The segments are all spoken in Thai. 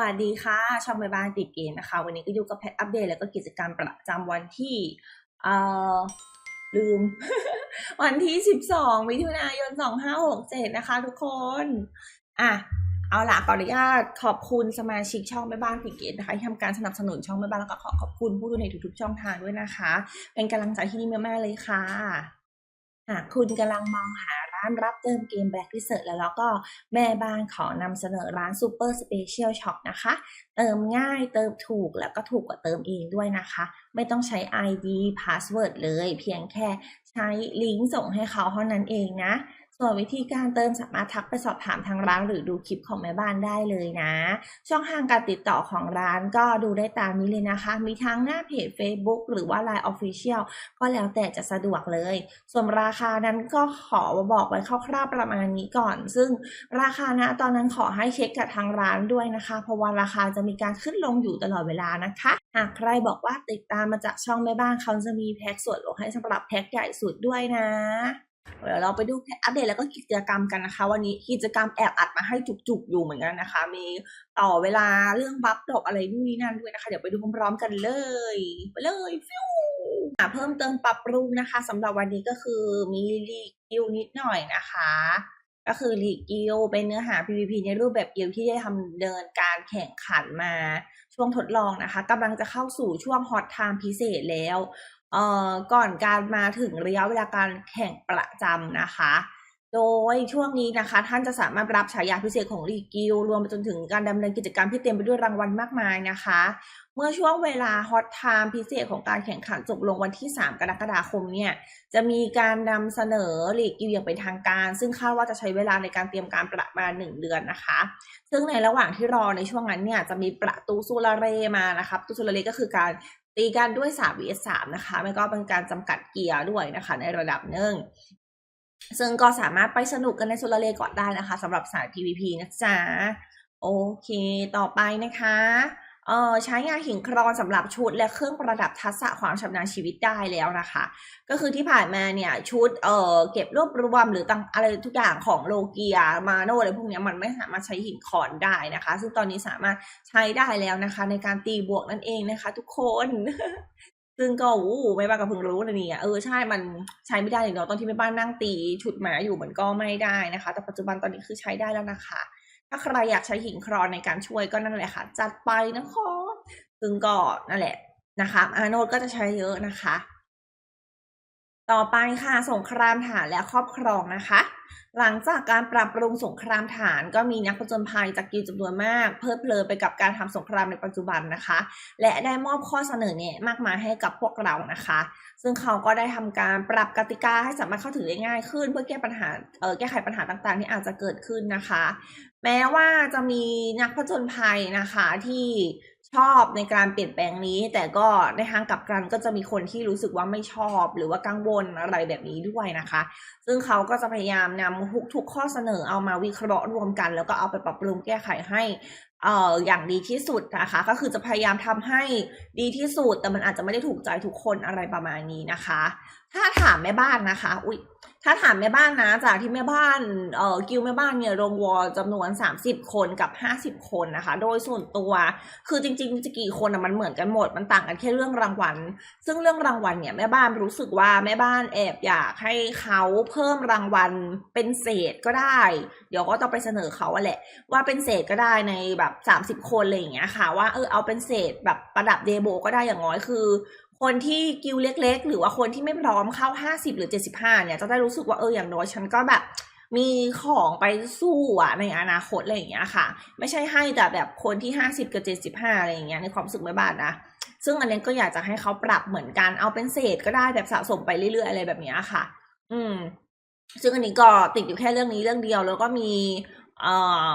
วัสดีค่ะช่องแม่บ้านติดเกมนะคะ วันนี้ก็อยู่กับแพทอัปเดตแล้วก็กิจกรรมประจำวันที่เอ่อลืม วันที่ 12 มิถุนายน 2567 นะคะทุกคน อะ เอาล่ะขออนุญาตขอบคุณสมาชิกช่องแม่บ้านติดเกมนะคะที่ทำการสนับสนุนช่องแม่บ้านแล้วก็ขอขอบคุณผู้ดูในทุกๆช่องทางด้วยนะคะ เป็นกำลังใจที่ดีมากๆเลยค่ะหากคุณกำลังมองหาานรับเติมเกม Black Desert แล้วแล้วก็แม่บ้านขอนำเสนอร้านซูเปอร์สเปเชียลช็อปนะคะ เติมง่ายเติมถูกแล้วก็ถูกกว่าเติมเองด้วยนะคะ ไม่ต้องใช้ ID Password เลย เพียงแค่ใช้ลิงก์ส่งให้เขาเท่านั้นเองนะ ส่วนวิธีการเติมสามารถทักไปสอบถามทางร้าน หรือดูคลิปของแม่บ้านได้เลยนะ ช่องทางการติดต่อของร้านก็ดูได้ตามนี้เลยนะคะ มีทั้งหน้าเพจ Facebook หรือว่า Line Official ก็แล้วแต่จะสะดวกเลย ส่วนราคานั้นก็ขอบอกไว้คร่าวๆประมาณนี้ก่อน ซึ่งราคานะตอนนั้นขอให้เช็คกับทางร้านด้วยนะคะ เพราะว่าราคาจะมีการขึ้นลงอยู่ตลอดเวลานะคะ หากใครบอกว่าติดตามมาจากช่องแม่บ้านเขาจะมีแพ็กส่วนลดให้สำหรับแพ็กใหญ่สุดด้วยนะ เดี๋ยวเราไปดูอัปเดตแล้วก็กิจกรรมกันนะคะ วันนี้กิจกรรมแอบอัดมาให้จุกๆอยู่เหมือนกันนะคะ มีต่อเวลาเรื่องบัฟดอกอะไรนู่นนี่นั่นด้วยนะคะ เดี๋ยวไปดูพร้อมๆกันเลย ไปเลยฟิวเพิ่มเติมปรับปรุงนะคะสำหรับวันนี้ก็คือมีรีกิวนิดหน่อยนะคะ ก็คือรีกิวเป็นเนื้อหา PVP ในรูปแบบกิวที่ได้ทำเดินการแข่งขันมาช่วงทดลองนะคะกำลังจะเข้าสู่ช่วงฮอตไทม์พิเศษแล้ว เอ่อก่อนการมาถึงระยะเวลาการแข่งประจำนะคะ โดยช่วงนี้นะคะ ท่านจะสามารถรับฉายาพิเศษของรีกิลรวมไปจนถึงการดำเนินกิจกรรมที่เต็มไปด้วยรางวัลมากมายนะคะ เมื่อช่วงเวลาฮอตไทม์พิเศษของการแข่งขันจบลงวันที่ 3 กรกฎาคมเนี่ย จะมีการนำเสนอลีกกิวอย่างเป็นทางการ ซึ่งคาดว่าจะใช้เวลาในการเตรียมการประมาณ 1 เดือนนะคะ ซึ่งในระหว่างที่รอในช่วงนั้นเนี่ยจะมีประตูซูลาเรมานะคะประตูซูลาเรก็คือการ ตีกันด้วย 3 vs 3นะคะมันก็เป็นการจำกัดเกียร์ด้วยนะคะ ในระดับหนึ่งซึ่งก็สามารถไปสนุกกันในโซลาเลก่อนได้นะคะสำหรับสาย PVP นะจ๊ะ โอเค ต่อไปนะคะ ใช้งานหินครอนสำหรับชุดและเครื่องประดับทักษะความชำนาญชีวิตได้แล้วนะคะ ก็คือที่ผ่านมาเนี่ยชุดเออเก็บรวบรวมหรือต่างอะไรทุกอย่างของโลเกียมาโนอะไรพวกนี้มันไม่สามารถใช้หินคอนได้นะคะ ซึ่งตอนนี้สามารถใช้ได้แล้วนะคะ ในการตีบวกนั่นเองนะคะ ทุกคน ซึ่งก็อู้ไม่บ้านก็เพิ่งรู้นะเนี่ยเออใช่มันใช้ไม่ได้เลยเนาะตอนที่แม่บ้านนั่งตี ชุดหมาอยู่มันก็ไม่ได้นะคะ แต่ปัจจุบันตอนนี้คือใช้ได้แล้วนะคะ ถ้าใครอยากใช้หินครอนในการช่วยก็นั่นแหละค่ะ จัดไปนะคะซึ่งก็นั่นแหละนะคะอาโนดก็จะใช้เยอะนะคะ ต่อไปค่ะสงครามฐานและครอบครองนะคะ หลังจากการปรับปรุงสงครามฐานก็มีนักผจญภัยจากกิลด์จำนวนมาก เพลิดเพลินไปกับการทำสงครามในปัจจุบันนะคะ และได้มอบข้อเสนอเนี่ยมากมายให้กับพวกเรานะคะ ซึ่งเขาก็ได้ทำการปรับกติกาให้สามารถเข้าถึงได้ง่ายขึ้น เพื่อแก้ปัญหาเออแก้ไขปัญหาต่างๆ ที่อาจจะเกิดขึ้นนะคะ แม้ว่าจะมีนักผจญภัยนะคะที่ ชอบในการเปลี่ยนแปลงนี้ แต่ก็ในทางกลับกันก็จะมีคนที่รู้สึกว่าไม่ชอบหรือว่ากังวลอะไรแบบนี้ด้วยนะคะ ซึ่งเขาก็จะพยายามนำทุกๆข้อเสนอเอามาวิเคราะห์รวมกัน แล้วก็เอาไปปรับปรุงแก้ไขให้ เอ่ออย่างดีที่สุดนะคะ ก็คือจะพยายามทำให้ดีที่สุด แต่มันอาจจะไม่ได้ถูกใจทุกคนอะไรประมาณนี้นะคะ ถ้าถามแม่บ้านนะคะ อุ๊ยถ้าถามแม่บ้านนะ จากที่แม่บ้านเอ่อกิลแม่บ้านเนี่ยลงวอลจำนวน 30 คนกับ 50 คนนะคะ โดยส่วนตัว คือจริงๆจะกี่คนอะมันเหมือนกันหมด มันต่างกันแค่เรื่องรางวัล ซึ่งเรื่องรางวัลเนี่ยแม่บ้านรู้สึกว่าแม่บ้านแอบอยากให้เขาเพิ่มรางวัลเป็นเศษก็ได้ เดี๋ยวก็ต้องไปเสนอเขาแหละ ว่าเป็นเศษก็ได้ในแบบ30 คนอะไรอย่างเงี้ยค่ะ ว่าเออเอาเป็นเศษแบบประดับเดโบก็ได้อย่างน้อยคือ คนที่กิลเล็ก ๆ หรือว่าคนที่ไม่พร้อมเข้า 50 หรือ 75 เนี่ยจะได้รู้สึกว่าเอออย่างน้อยฉันก็แบบมีของไปสู้อะในอนาคตอะไรอย่างเงี้ยค่ะ ไม่ใช่ให้แต่แบบคนที่ 50 กับ 75 อะไรอย่างเงี้ยในความรู้สึกแม่บ้านนะซึ่งอันนี้ก็อยากจะให้เขาปรับเหมือนกันเอาเป็นเศษก็ได้แบบสะสมไปเรื่อยๆอะไรแบบเนี้ยค่ะ อืม ซึ่งอันนี้ก็ติดอยู่แค่เรื่องนี้เรื่องเดียวแล้วก็มี เอ่อ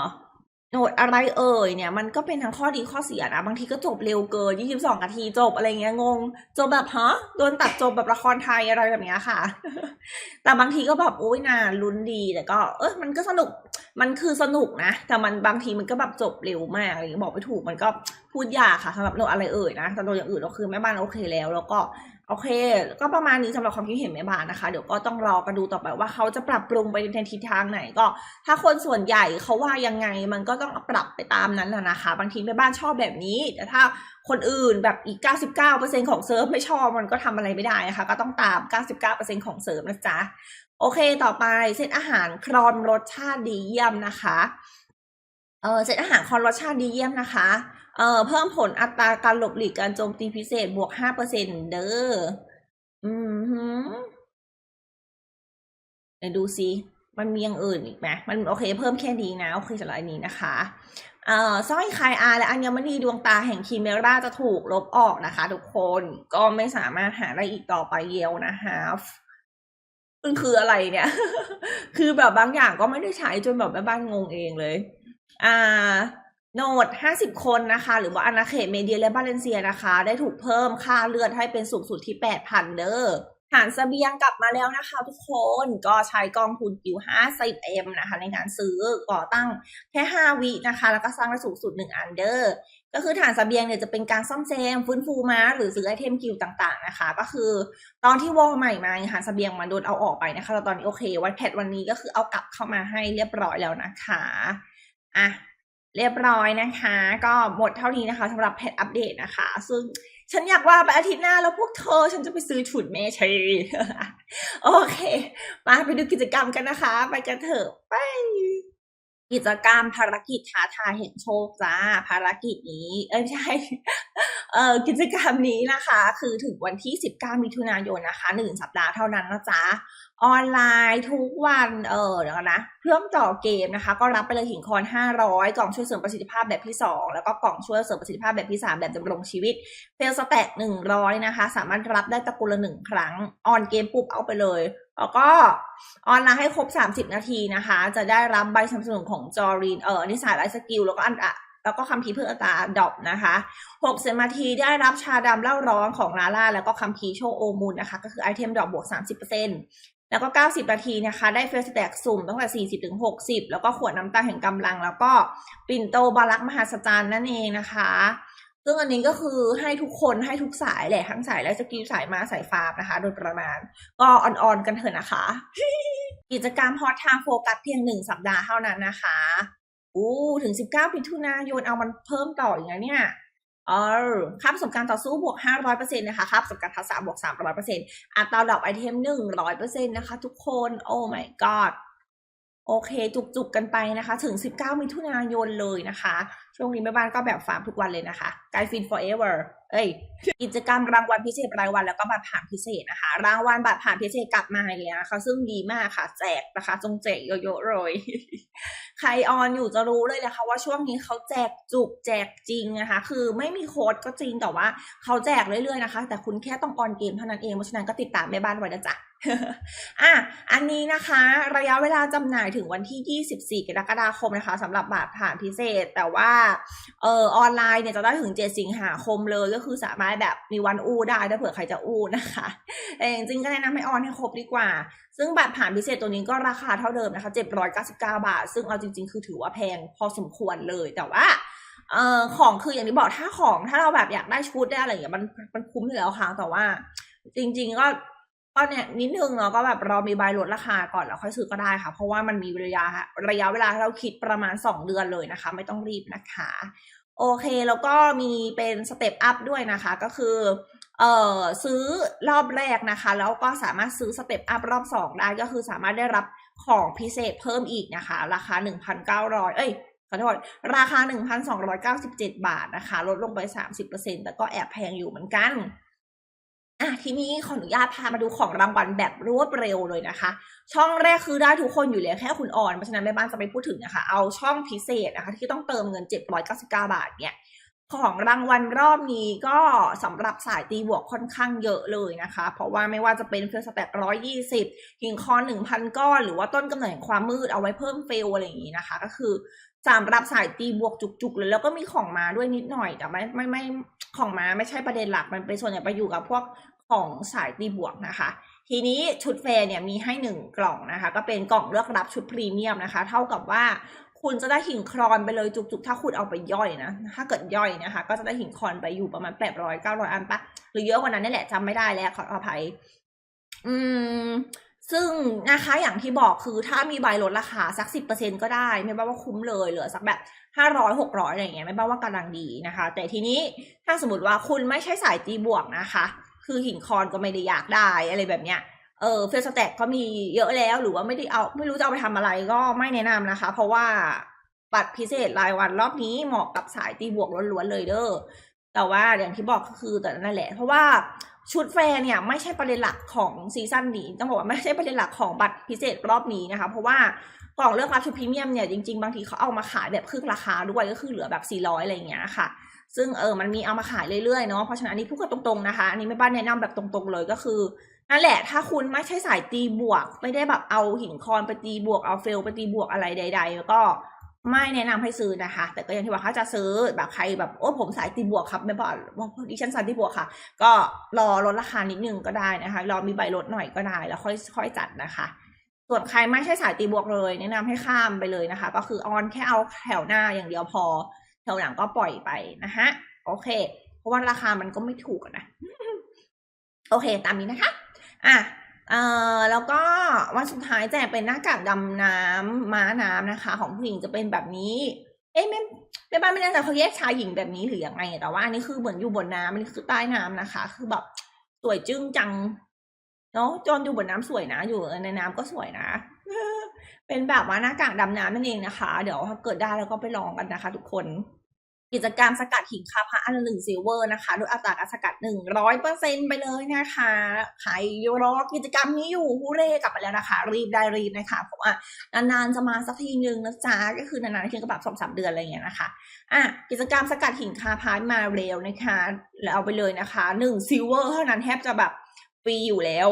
โหนดอะไรเอ่ยเนี่ย มันก็เป็นทั้งข้อดีข้อเสียนะ บางทีก็จบเร็วเกินยี่สิบสองนาทีจบอะไรเงี้ยงง จบแบบฮะโดนตัดจบแบบละครไทยอะไรแบบเนี้ยค่ะ แต่บางทีก็แบบโอ้ยนานลุ้นดีแต่ก็ เออมันก็สนุกมันคือสนุกนะ แต่มันบางทีมันก็แบบจบเร็วมากอะไรอย่างเงี้ยบอกไม่ถูกมันก็ พูดยากค่ะสำหรับโนดอะไรเอ่ยนะแต่โนดอย่างอื่นก็คือแม่บ้านโอเคแล้ว แล้วก็โอเค ก็ประมาณนี้สำหรับความคิดเห็นแม่บ้านนะคะ เดี๋ยวก็ต้องรอกันดูต่อไปว่าเขาจะปรับปรุงไปในทิศทางไหนก็ ถ้าคนส่วนใหญ่เขาว่ายังไงมันก็ต้องปรับไปตามนั้นนะนะคะ บางทีแม่บ้านชอบแบบนี้ แต่ถ้าคนอื่นแบบอีก 99%ของเซิร์ฟไม่ชอบมันก็ทำอะไรไม่ได้นะคะ ก็ต้องตาม 99%ของเซิร์ฟนะจ๊ะโอเคต่อไปเซตอาหารครอนรสชาติดีเยี่ยมนะคะเออเซตอาหารครอนรสชาติดีเยี่ยมนะคะ เอ่อเพิ่มผลอัตราการหลบหลีกการโจมตีพิเศษบวกห้าเปอร์เซ็นเด้อ อืมฮึเดี๋ยวดูซิมันมีอย่างอื่นอีกไหมมันโอเค เพิ่มแค่นี้นะโอเคสำหรับอันนี้นะคะเอ่อสร้อยคายอาและอัญมณีดวงตาแห่งคีเมราจะถูกลบออกนะคะ ทุกคนก็ไม่สามารถหาได้อีกต่อไปเยลนะคะมันคืออะไรเนี่ย คือแบบบางอย่างก็ไม่ได้ใช้จนแบบแม่บ้านงงเองเลย อ่า โนด 50 คนนะคะ หรือว่าอาณาเขตเมเดียและบาเลนเซียนะคะ ได้ถูกเพิ่มค่าเลือดให้เป็นสูงสุดที่ 8,000 เด้อฐานสเสบียงกลับมาแล้วนะคะทุกคนก็ใช้กองทุนกิว 50M นะคะ ในการซื้อก่อตั้งแค่ 5 วินะคะ แล้วก็สร้างได้สูงสุด 1 อันเดอร์ก็คือฐานสเสบียงเนี่ยจะเป็นการซ่อมแซมฟื้นฟูมาหรือซื้อไอเทมกิวต่างๆนะคะ ก็คือตอนที่วอลใหม่มาฐานสเสบียงมันโดนเอาออกไปนะคะแล้วตอนนี้โอเค วันแพทวันนี้ก็คือเอากลับเข้ามาให้เรียบร้อยแล้วนะคะอะ เรียบร้อยนะคะ ก็หมดเท่านี้นะคะสำหรับแพทอัปเดตนะคะ ซึ่งฉันอยากว่าไปอาทิตย์หน้าแล้วพวกเธอฉันจะไปซื้อชุดแม่ชีโอเคมาไปดูกิจกรรมกันนะคะ ไปกันเถอะไปกิจกรรมภารกิจท้าทายแห่งโชคจ้า ภารกิจนี้ เอ้ยไม่ใช่เออกิจกรรมนี้นะคะ คือถึงวันที่ 19 มิถุนายนนะคะหนึ่งสัปดาห์เท่านั้นนะจ๊ะ ออนไลน์ทุกวันเออเดี๋ยวก่อนนะเพิ่อมต่อเกมนะคะ ก็รับไปเลยหินคอน 500 กล่องช่วยเสริมประสิทธิภาพแบบที่ 2 แล้วก็กล่องช่วยเสริมประสิทธิภาพแบบที่ 3 แบบดำรงชีวิตเฟลสแต็ก100 นะคะ สามารถรับได้ตะกุลละหนึ่งครั้ง ออนเกมปุ๊บเอาไปเลย แล้วก็ออนไลน์ให้ครบ 30 นาทีนะคะ จะได้รับใบสนับสนุนของจอรีนเออนิสายไลฟ์สกิลแล้วก็อันอะแล้วก็คำพีเพื่ออัตราดอปนะคะ60นาทีได้รับชาดำเล่าร้อนของลาล่า แล้วก็คำพีโชว์โอมูลนะคะ ก็คือไอเทมดอกบวก 30% แล้วก็ 90 นาทีนะคะ ได้เฟสแตกสุ่มตั้งแต่ 40 ถึง 60 แล้วก็ขวดน้ำตาแห่งกำลัง แล้วก็ปิ่นโตบารักมหาสจารย์นั่นเองนะคะ ซึ่งอันนี้ก็คือให้ทุกคนให้ทุกสายแหละ ทั้งสายและสกิลสายมาสายฟาร์มนะคะ โดยประมาณ ก็อ่อนๆกันเถอะนะคะ กิจกรรมฮอตทางโฟกัสเพียงหนึ่งสัปดาห์เท่านั้นนะคะอู้ถึง 19มิถุนายนเอามันเพิ่มต่ออีกนะเนี่ย เออค่าประสบการณ์ต่อสู้บวก 500%นะคะค่าประสบการณ์ทักษะบวก 300%อัตราดอกไอเทม 100%นะคะ ทุกคน โอ้ my god โอเค จุกๆกันไปนะคะ ถึง 19 มิถุนายนเลยนะคะ ช่วงนี้แม่บ้านก็แบบฟาร์มทุกวันเลยนะคะไกด์ฟิน forever เอ้ย กิจกรรมรางวัลพิเศษรายวันแล้วก็บัตรผ่านพิเศษนะคะ รางวัลบัตรผ่านพิเศษกลับมาอีกแล้วนะคะซึ่งดีมากค่ะ แจกนะคะจงแจกเยอะๆเลยใครออนอยู่จะรู้เลยนะคะว่าช่วงนี้เขาแจกจุกแจกจริงนะคะ คือไม่มีโค้ดก็จริงแต่ว่าเขาแจกเรื่อยๆนะคะ แต่คุณแค่ต้องออนเกมเท่านั้นเองเพราะฉะนั้นก็ติดตามแม่บ้านไว้นะจ๊ะอะ อันนี้นะคะ ระยะเวลาจำหน่ายถึงวันที่ 24 กรกฎาคมนะคะสำหรับบัตรผ่านพิเศษ แต่ว่าเออออนไลน์เนี่ยจะได้ถึง 7 สิงหาคมเลยก็คือสามารถแบบมีวันอู้ได้ถ้าเผื่อใครจะอู้นะคะแต่จริงๆก็แนะนำให้ออนให้ครบดีกว่า ซึ่งบัตรผ่านพิเศษตัวนี้ก็ราคาเท่าเดิมนะคะ799 บาท ซึ่งเอาจริง ๆ คือถือว่าแพงพอสมควรเลยแต่ว่าเอ่อของคืออย่างที่บอกถ้าของถ้าเราแบบอยากได้ชุดได้อะไรอย่างเงี้ยมันมันคุ้มอยู่แล้วค่ะแต่ว่า จริง ๆ ก็ก็เนี่ยนิดนึงเนาะก็แบบเรามีใบลดราคาก่อนแล้วค่อยซื้อก็ได้ค่ะ เพราะว่ามันมีระยะระยะเวลาเราคิดประมาณ 2 เดือนเลยนะคะ ไม่ต้องรีบนะคะ โอเคแล้วก็มีเป็นสเต็ปอัพด้วยนะคะ ก็คือเอ่อซื้อรอบแรกนะคะ แล้วก็สามารถซื้อสเต็ปอัพรอบสองได้ก็คือสามารถได้รับของพิเศษเพิ่มอีกนะคะ ราคา 1,900 เอ้ยขอโทษราคา 1,297 บาทนะคะ ลดลงไป 30%แต่ก็แอบแพงอยู่เหมือนกัน อะทีนี้ขออนุญาตพามาดูของรางวัลแบบรวดเร็วเลยนะคะ ช่องแรกคือได้ทุกคนอยู่แล้วแค่คุณออนเพราะฉะนั้นแม่บ้านจะไม่พูดถึงนะคะ เอาช่องพิเศษนะคะ ที่ต้องเติมเงิน 799 บาทเนี่ย ของรางวัลรอบนี้ก็สำหรับสายตีบวกค่อนข้างเยอะเลยนะคะ เพราะว่าไม่ว่าจะเป็นเฟลสแต็กร้อยยี่สิบหิงคอนหนึ่งพันก้อนหรือว่าต้นกำเนิดความมืดเอาไว้เพิ่มเฟลอะไรอย่างนี้นะคะ ก็คือสำหรับสายตีบวกจุกๆเลยแล้วก็มีของมาด้วยนิดหน่อย แต่ไม่ไม่ไม่ของมาไม่ใช่ประเด็นหลักมันเป็นส่วนใหญ่ไปอยู่กับพวกของสายตีบวกนะคะ ทีนี้ชุดแฟร์เนี่ยมีให้หนึ่งกล่องนะคะ ก็เป็นกล่องเลือกรับชุดพรีเมียมนะคะ เท่ากับว่า คุณจะได้หินคลอนไปเลยจุกๆ ถ้าคุณเอาไปย่อยนะ ถ้าเกิดย่อยนะคะ ก็จะได้หินคลอนไปอยู่ประมาณแปดร้อยเก้าร้อยอันปะหรือเยอะกว่านั้นนี่แหละจำไม่ได้แล้วขออภัย อืมซึ่งนะคะอย่างที่บอกคือถ้ามีใบลดราคาสักสิบเปอร์เซ็นก็ได้ ไม่ว่าว่าคุ้มเลยเหลือสักแบบห้าร้อยหกร้อยอะไรเงี้ยไม่ว่าว่ากำลังดีนะคะ แต่ทีนี้ถ้าสมมติว่าคุณไม่ใช่สายตีบวกนะคะ คือหินคอนก็ไม่ได้อยากได้อะไรแบบเนี้ย เออเฟลสแต็กก็มีเยอะแล้ว หรือว่าไม่ได้เอาไม่รู้จะเอาไปทำอะไรก็ไม่แนะนำนะคะ เพราะว่าบัตรพิเศษรายวันรอบนี้เหมาะกับสายตีบวกล้วนๆเลยเด้อแต่ว่าอย่างที่บอกก็คือแต่นั่นแหละ เพราะว่าชุดแฟร์เนี่ยไม่ใช่ประเด็นหลักของซีซั่นนี้ต้องบอกว่าไม่ใช่ประเด็นหลักของบัตรพิเศษรอบนี้นะคะ เพราะว่ากล่องเลือกรับชุดพรีเมียมเนี่ยจริงๆ บางทีเขาเอามาขายแบบครึ่งราคาด้วยก็คือเหลือแบบ 400 อะไรอย่างเงี้ยค่ะ ซึ่งเออมันมีเอามาขายเรื่อยๆเนาะเพราะฉะนั้นอันนี้พูดกันตรงๆนะคะ อันนี้ไม่บ้านแนะนำแบบตรงๆเลยก็คือ นั่นแหละ ถ้าคุณไม่ใช่สายตีบวก ไม่ได้แบบเอาหินคอนไปตีบวกเอาเฟลไปตีบวกอะไรใด ๆ แล้วก็ไม่แนะนำให้ซื้อนะคะ แต่ก็อย่างที่ว่าถ้าจะซื้อแบบใครแบบโอ้ผมสายตีบวกครับ ไม่บอกว่าดิฉันสายตีบวกค่ะ ก็รอลดราคานิดนึงก็ได้นะคะ รอมีใบลดหน่อยก็ได้ แล้วค่อยค่อยจัดนะคะ ส่วนใครไม่ใช่สายตีบวกเลย แนะนำให้ข้ามไปเลยนะคะ ก็คือออนแค่เอาแถวหน้าอย่างเดียวพอ แถวหลังก็ปล่อยไปนะฮะโอเค เพราะว่าราคามันก็ไม่ถูกนะ โอเค ตามนี้นะคะ อะเอ่อแล้วก็วันสุดท้ายแจกเป็นหน้ากากดำน้ำม้าน้ำนะคะ ของผู้หญิงจะเป็นแบบนี้ เอ๊ะไม่ไม่บ้านไม่แน่ใจเขาแยกชายหญิงแบบนี้หรือยังไง แต่ว่าอันนี้คือเหมือนอยู่บนน้ำอันนี้คือใต้น้ำนะคะ คือแบบสวยจึ้งจังเนาะจอนอยู่บนน้ำสวยนะ อยู่ในน้ำก็สวยนะ เป็นแบบว่าหน้ากากดำน้ำนั่นเองนะคะ เดี๋ยวถ้าเกิดได้แล้วก็ไปลองกันนะคะ ทุกคน กิจกรรมสกัดหินคาพระอันละหนึ่งซิลเวอร์นะคะ โดยอัตราการสกัดหนึ่งร้อยเปอร์เซ็นไปเลยนะคะใครรอกิจกรรมนี้อยู่ฮูเร่กลับมาแล้วนะคะ รีบได้รีบนะคะเพราะว่านานๆจะมาสักทีนึงนะจ๊ะก็คือนานๆทีก็แบบสองสามเดือนอะไรอย่างเงี้ยนะคะอะกิจกรรมสกัดหินคาพามาเร็วนะคะแล้วเอาไปเลยนะคะหนึ่งซิลเวอร์เท่านั้นแทบจะแบบ รีอยู่แล้ว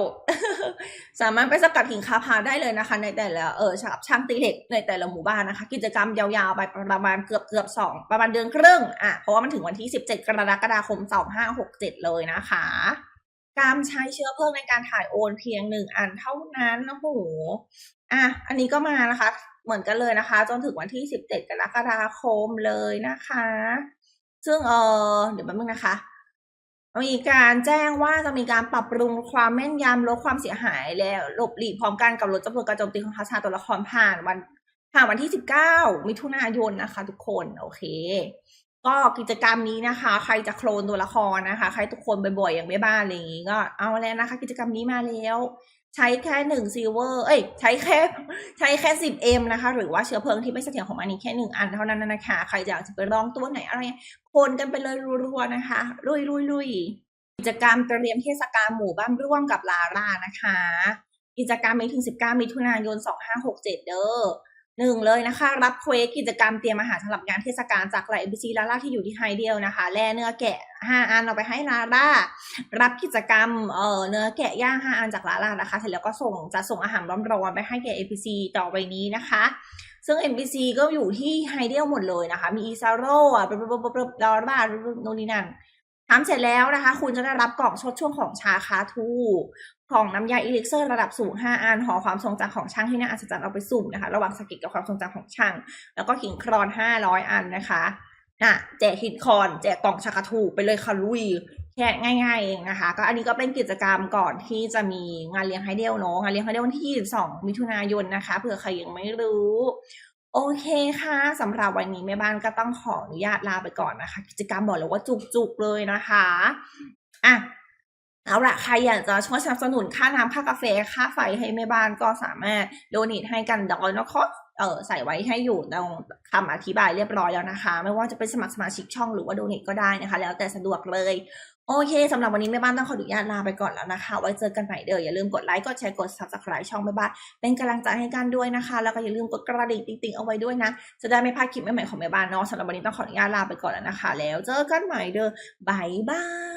สามารถไปสกัดหินคาพาได้เลยนะคะ ในแต่ละเออชับช่างตีเหล็กในแต่ละหมู่บ้านนะคะ กิจกรรมยาวๆไปประมาณเกือบเกือบสองประมาณเดือนครึ่งอะเพราะว่ามันถึงวันที่ 17 กรกฎาคม 2567 เลยนะคะ การใช้เชื้อเพลิงในการถ่ายโอนเพียงหนึ่งอันเท่านั้นโอ้โหอะอันนี้ก็มานะคะ เหมือนกันเลยนะคะ จนถึงวันที่ 17 กรกฎาคมเลยนะคะ ซึ่งเออเดี๋ยวแป๊บนึงนะคะ มีการแจ้งว่าจะมีการปรับปรุงความแม่นยำลดความเสียหายและหลบหลีกพร้อมกันกับลดจำนวนการโจมตีของทัศนาตัวละครผ่านวันผ่านวันที่ 19 มิถุนายนนะคะ ทุกคนโอเค ก็กิจกรรมนี้นะคะ ใครจะโคลนตัวละครนะคะ ใครทุกคนบ่อยๆอย่างไม่บ้านอะไรอย่างงี้ก็เอาแล้วนะคะ กิจกรรมนี้มาแล้ว ใช้แค่หนึ่งซิลเวอร์ เอ้ย ใช้แค่ใช้แค่สิบเอ็มนะคะ หรือว่าเชื้อเพลิงที่ไม่เสถียรของมันนี้แค่หนึ่งอันเท่านั้นนะคะ ใครอยากจะไปลองตัวไหนอะไร คนกันไปเลยรัวๆนะคะ ลุยลุยลุยกิจกรรมเตรียมเทศกาลหมู่บ้านร่วมกับลาล่านะคะ กิจกรรมมีถึง 19 มิถุนายน 2567 เด้อ หนึ่งเลยนะคะ รับเควสกิจกรรมเตรียมอาหารสำหรับงานเทศกาลจากไลเอ b ซีลาล่าที่อยู่ที่ไฮเดียลนะคะ แล่เนื้อแกะ5อันเอาไปให้ลาล่ารับกิจกรรมเอ่อเนื้อแกะย่าง5อันจากลาล่านะคะ เสร็จแล้วก็ส่งจะส่งอาหารร้อนๆไปให้แก่ APC ต่อไปนี้นะคะ ซึ่ง NPC ก็อยู่ที่ไฮเดียลหมดเลยนะคะ มีอีซาโร่อะปุ๊บปุ๊บปุ๊บบดอลลาโนนีนั่ ทำเสร็จแล้วนะคะ คุณจะได้รับกล่องชดช่วงของชาคาทูของน้ำยาอิลิกเซอร์ระดับสูง 5 อันหอความทรงจำของช่างที่น่าอัศจรรย์เอาไปสุ่มนะคะ ระหว่างสกิดกับความทรงจำของช่าง แล้วก็หินครอน 500 อันนะคะน่ะแจกหินครอนแจกกล่องชาคาทูไปเลยค่ะลุยแค่ง่ายๆเองนะคะ ก็อันนี้ก็เป็นกิจกรรมก่อนที่จะมีงานเลี้ยงไฮเดลเนาะงานเลี้ยงไฮเดลวันที่ 22 มิถุนายนนะคะเผื่อใครยังไม่รู้ โอเคค่ะสำหรับวันนี้แม่บ้านก็ต้องขออนุญาตลาไปก่อนนะคะ กิจกรรมบอกเลยว่าจุกๆเลยนะคะอะเอาละใครอยากจะช่วยสนับสนุนค่าน้ำค่ากาแฟค่าไฟให้แม่บ้านก็สามารถโดเนทให้กันดอยนะคะเออใส่ไว้ให้อยู่ตรงคำอธิบายเรียบร้อยแล้วนะคะ ไม่ว่าจะเป็นสมัครสมาชิกช่องหรือว่าโดเนทก็ได้นะคะ แล้วแต่สะดวกเลย โอเคสำหรับวันนี้แม่บ้านต้องขออนุญาตลาไปก่อนแล้วนะคะ ไว้เจอกันใหม่เด้ออย่าลืมกดไลค์ กดแชร์ กด subscribe ช่องแม่บ้านเป็นกำลังใจให้กันด้วยนะคะ แล้วก็อย่าลืมกดกระดิ่งติ๊งๆเอาไว้ด้วยนะ จะได้ไม่พลาดคลิปใหม่ๆของแม่บ้านเนาะสำหรับวันนี้ต้องขออนุญาตลาไปก่อนแล้วนะคะ แล้วเจอกันใหม่เด้อบายบาย